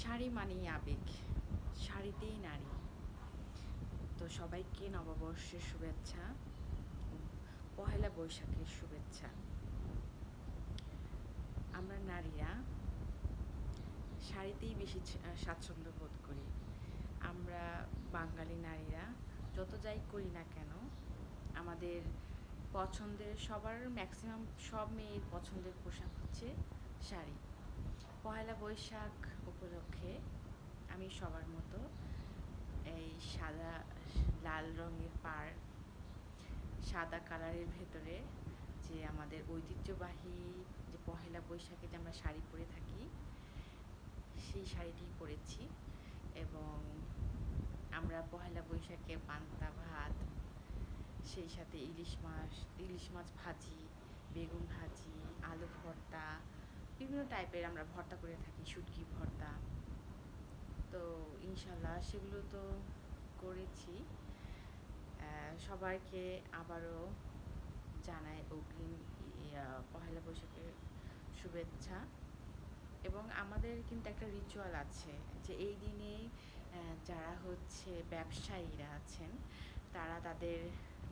শাড়ি মানেই আবেগ। শাড়িতেই নারী। তো সবাইকে নববর্ষের শুভেচ্ছা পহেলা বৈশাখের শুভেচ্ছা। আমরা নারীরা শাড়িতেই বেশি স্বাচ্ছন্দ্য বোধ করি। আমরা বাঙালি নারীরা যত যাই করি না কেন, আমাদের পছন্দের সবার ম্যাক্সিমাম সব মেয়ের পছন্দের পোশাক হচ্ছে শাড়ি। পয়লা বৈশাখ উপলক্ষে আমি সবার মতো এই সাদা, লাল রঙের পাড়, সাদা কালারের ভেতরে যে আমাদের ঐতিহ্যবাহী যে পহেলা বৈশাখে যে আমরা শাড়ি পরে থাকি, সেই শাড়িটি পরেছি এবং আমরা পহেলা বৈশাখে পান্তা ভাত, সেই সাথে ইলিশ মাছ ইলিশ মাছ ভাজি, বেগুন ভাজি, আলু ভর্তা বিভিন্ন টাইপের আমরা ভর্তা করে থাকি, শুটকি ভর্তা। তো ইনশাল্লাহ সেগুলো তো করেছি। সবাইকে আবারও জানাই অগ্রিম পহেলা বৈশাখের শুভেচ্ছা। এবং আমাদের কিন্তু একটা রিচুয়াল আছে যে এই দিনে যারা হচ্ছে ব্যবসায়ীরা আছেন, তারা তাদের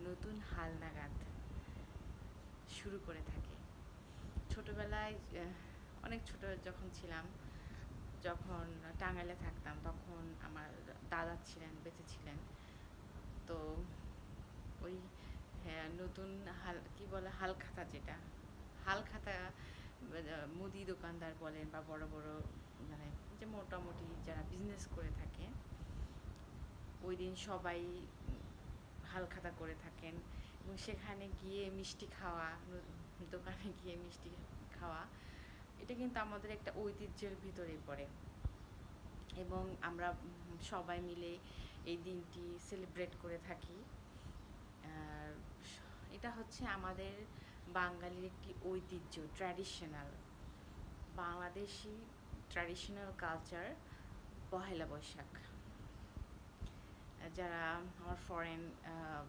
নতুন হাল নাগাদ শুরু করে থাকে। ছোটোবেলায় অনেক ছোট যখন ছিলাম যখন টাঙ্গাইলে থাকতাম তখন আমার দাদা ছিলেন বেঁচে ছিলেন। তো ওই হ্যাঁ নতুন হাল কি বলে হাল খাতা যেটা হাল খাতা মুদি দোকানদার বলেন বা বড় বড় মানে যে মোটামুটি যারা বিজনেস করে থাকে ওই দিন সবাই উম, হাল খাতা করে থাকেন। এবং সেখানে গিয়ে মিষ্টি খাওয়া দোকানে গিয়ে মিষ্টি খাওয়া এটা কিন্তু আমাদের একটা ঐতিহ্যের ভিতরে পড়ে। এবং আমরা সবাই মিলে এই দিনটি সেলিব্রেট করে থাকি। এটা হচ্ছে আমাদের বাঙালির একটি ঐতিহ্য traditional Bangladeshi traditional culture Pohela Boishakh. যারা আমার ফরেন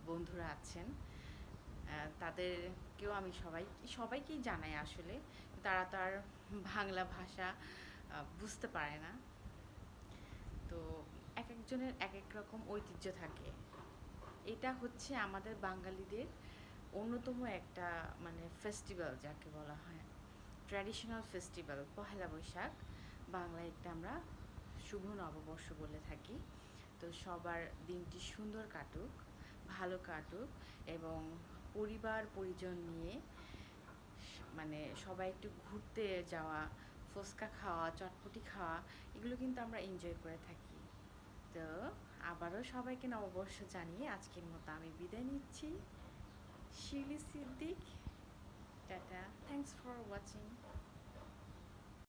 বন্ধুরা আছেন তাদেরকেও আমি সবাই, সবাইকেই জানাই আসলে। তারা তো আর বাংলা ভাষা বুঝতে পারে না। তো এক একজনের এক এক রকম ঐতিহ্য থাকে। এটা হচ্ছে আমাদের বাঙালিদের অন্যতম একটা মানে ফেস্টিভ্যাল যাকে বলা হয়। Traditional festival Pohela Boishakh. বাংলায় একটা আমরা শুভ নববর্ষ বলে থাকি। তো সবার দিনটি সুন্দর কাটুক, ভালো কাটুক এবং পরিবার, পরিজন নিয়ে মানে সবাই একটু ঘুরতে যাওয়া, ফুচকা খাওয়া, চটপটি খাওয়া, এগুলো কিন্তু আমরা এনজয় করে থাকি। তো আবারও সবাইকে নববর্ষ জানিয়ে আজকের মতো আমি বিদায় নিচ্ছি। Shili Siddique, tata. Thanks for watching